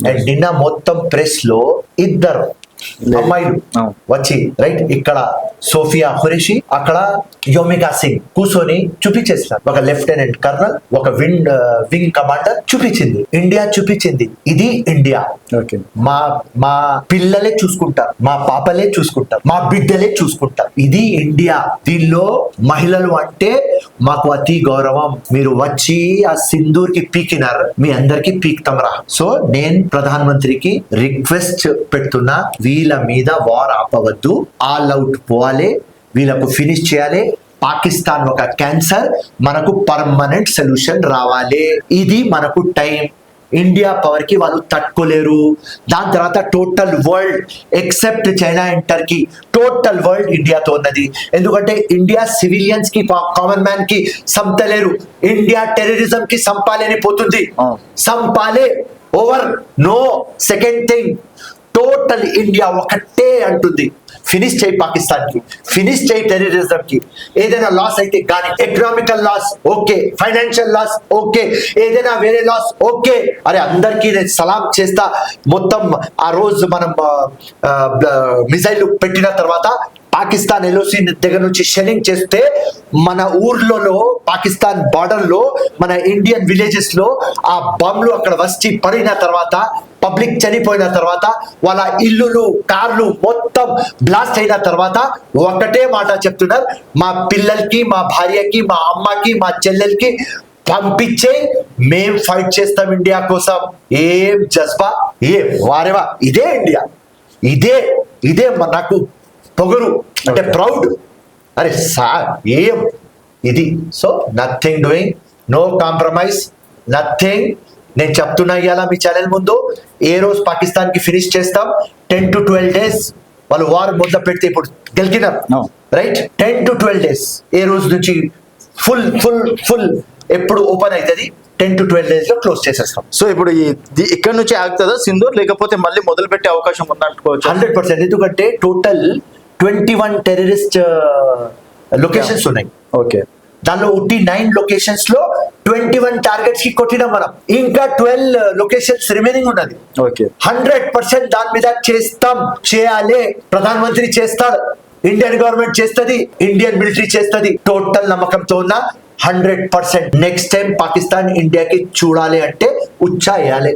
And నిన్న మొత్తం ప్రెస్లో ఇద్దరు అమ్మాయిలు. వచ్చి రైట్ ఇక్కడ సోఫియా ఖురేషి అక్కడ యోమికా సింగ్ కూర్చొని చూపించేస్తారు ఒక లెఫ్టినెంట్ కర్నల్ ఒక విండ్ వింగ్ కమాండర్ చూపించింది. ఇండియా చూపించింది. ఇది ఇండియా. ఓకే. మా మా పిల్లలే చూసుకుంటారు మా పాపలే చూసుకుంటారు మా బిడ్డలే చూసుకుంటారు ఇది ఇండియా. దీనిలో మహిళలు అంటే మాకు అతి గౌరవం. మీరు వచ్చి ఆ సింధూర్కి పీకినారు. మీ అందరికి పీక్తాం రా సో నేను ప్రధాన మంత్రికి రిక్వెస్ట్ పెడుతున్నా. వీళ్ళ మీద వార్ ఆపవద్దు. ఆల్ అవుట్ పోవాలి వీళ్ళకు ఫినిష్ చేయాలి. పాకిస్తాన్ ఒక క్యాన్సర్ మనకు పర్మనెంట్ సొల్యూషన్ రావాలి. ఇది మనకు టైం ఇండియా పవర్కి వాళ్ళు తట్టుకోలేరు. దాని తర్వాత total world except China and Turkey total world ఇండియాతో ఉన్నది. ఎందుకంటే ఇండియా సివిలియన్స్కి కామన్ మ్యాన్కి సంపలేరు ఇండియా టెర్రరిజం కి సంపాలని పోతుంది. సంపాలే over no second thing total India ఒకటే అంటుంది. ఫినిష్ చేయి పాకిస్తాన్కి. ఫినిష్ చేయి టెర్రరిజంకి ఏదైనా లాస్ అయితే కానీ economical loss okay financial loss okay ఏదైనా వేరే లాస్ ఓకే అరే అందరికీ నేను సలాం చేస్తా. మొత్తం ఆ రోజు మనం మిసైల్ పెట్టిన తర్వాత పాకిస్తాన్ ఎల్ఓసి దగ్గర నుంచి షెల్లింగ్ చేస్తే మన ఊర్లలో పాకిస్తాన్ బార్డర్లో మన ఇండియన్ విలేజెస్లో ఆ బాంబులు అక్కడ వచ్చి పడిన తర్వాత పబ్లిక్ చనిపోయిన తర్వాత వాళ్ళ ఇల్లులు కార్లు మొత్తం బ్లాస్ట్ అయిన తర్వాత ఒకటే మాట చెప్తున్నారు. మా పిల్లలకి మా భార్యకి మా అమ్మకి మా చెల్లెలకి పంపించే మేం ఫైట్ చేస్తాం ఇండియా కోసం. ఏం జజ్బా? ఏ వారేవా? ఇదే ఇండియా. ఇదే ఇదే నాకు పొగరు అంటే ప్రౌడ్ అరే సార్ ఏం ఇది. So nothing doing no compromise nothing నేను చెప్తున్నా ఇవాళ మీ ఛానల్ ముందు? ఏ రోజు పాకిస్తాన్కి ఫినిష్ చేస్తాం? టెన్ టు ట్వెల్వ్ డేస్ వాళ్ళు వార్ మొదలు పెడితే ఇప్పుడు గెలికినారు No. Right ten to twelve days ఏ రోజు నుంచి ఫుల్ ఫుల్ ఫుల్ ఎప్పుడు ఓపెన్ అవుతుంది టెన్ టు ట్వెల్వ్ డేస్లో క్లోజ్ చేసేస్తాం. సో ఇప్పుడు ఇక్కడ నుంచి ఆగుతుందా సింధూర్? లేకపోతే మళ్ళీ మొదలు పెట్టే అవకాశం ఉందనుకోవచ్చు? హండ్రెడ్ పర్సెంట్ ఎందుకంటే total twenty one terrorist locations ఉన్నాయి. ఓకే దానిలో ఉట్టి నైన్ లొకేషన్స్లో ట్వంటీ వన్ టార్గెట్స్కి కొట్టినాం మనం. ఇంకా ట్వెల్వ్ లొకేషన్స్ రిమైనింగ్ ఉన్నది. ఓకే హండ్రెడ్ పర్సెంట్ దాని మీద చేస్తాం. చేయాలి. ప్రధాన మంత్రి చేస్తాడు. ఇండియన్ గవర్నమెంట్ చేస్తది. ఇండియన్ మిలిటరీ చేస్తది. టోటల్ నమ్మకంతో ఉన్న hundred percent. Next time Pakistan ఇండియాకి చూడాలి అంటే ఉచ్చా వేయాలి